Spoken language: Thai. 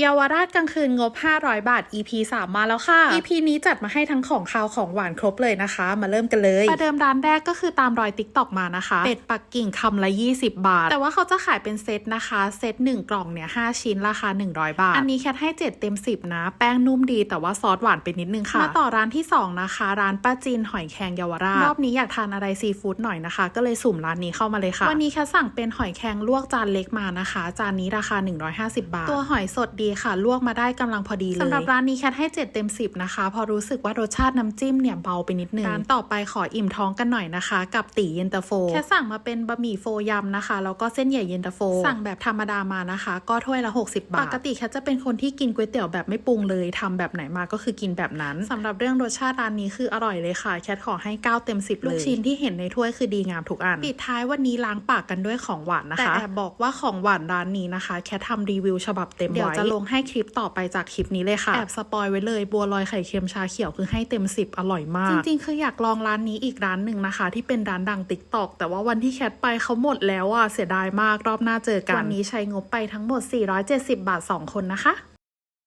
เยาวราชกลางคืนงบ 500 บาท EP 3 มาแล้วค่ะ EP นี้จัดมาให้ทั้งของคาวของหวานครบเลยนะคะ มาเริ่มกันเลยประเดิมร้านแรกก็คือตามรอยติ๊กตอกมานะคะ เป็ดปักกิ่งคำละ 20 บาท แต่ว่าเขาจะขายเป็นเซตนะคะ เซต 1 กล่องเนี่ย 5 ชิ้นราคา 100 บาท อันนี้แคทให้ 7 เต็ม 10 นะ แป้งนุ่มดีแต่ว่าซอสหวานไปนิดนึงค่ะ มาต่อร้านที่ 2 นะคะ ร้านป้าจีนหอยแครงเยาวราช รอบนี้อยากทานอะไรซีฟู้ดหน่อยนะคะ ก็เลยสุ่มร้านนี้เข้ามาเลยค่ะ วันนี้แคทสั่งเป็นหอยแครงลวกจานเล็กมานะคะ จานนี้ราคา 150 บาท ตัวหอยสดดีค่ะ ลวกมาได้กำลังพอดีเลยสำหรับร้านนี้แคทให้ 7 เต็ม 10 นะคะ พอรู้สึกว่ารสชาติน้ำจิ้มเนี่ยเบาไปนิดนึงร้านต่อไปขออิ่มท้องกันหน่อยนะคะ กับตีเย็นตาโฟ แค่สั่งมาเป็นบะหมี่โฟยำนะคะแล้วก็เส้นใหญ่เย็นตาโฟ สั่งแบบธรรมดามานะคะ ก็ถ้วยละ 60 บาท ปกติแคทจะเป็นคนที่กินก๋วยเตี๋ยวแบบไม่ปรุงเลยทำแบบไหนมาก็คือกินแบบนั้นสำหรับเรื่องรสชาติร้านนี้คืออร่อยเลยค่ะแคทขอให้ 9 เต็ม 10เลยลูกชิ้นที่เห็นในถ้วยคือดีงามทุกอันปิดท้ายวันนี้ล้างปากกันด้วยของหวานนะคะแต่แอบบอกว่าของหวานร้านนี้นะคะ แคททำรีวิวฉบับเต็มไว้เดี๋ยวจะลงให้คลิปต่อไปจากคลิปนี้เลยค่ะ แอบสปอยไว้เลย บัวลอยไข่เค็มชาเขียวคือให้เต็ม 10 อร่อยมาก จริงๆ คืออยากลองร้านนี้อีกร้านหนึ่งนะคะ ที่เป็นร้านดังติ๊กตอกแต่ว่าวันที่แคทไปเขาหมดแล้วอะเสียดายมากรอบหน้าเจอกันวันนี้ใช้งบไปทั้งหมด 470 บาท 2 คนนะคะ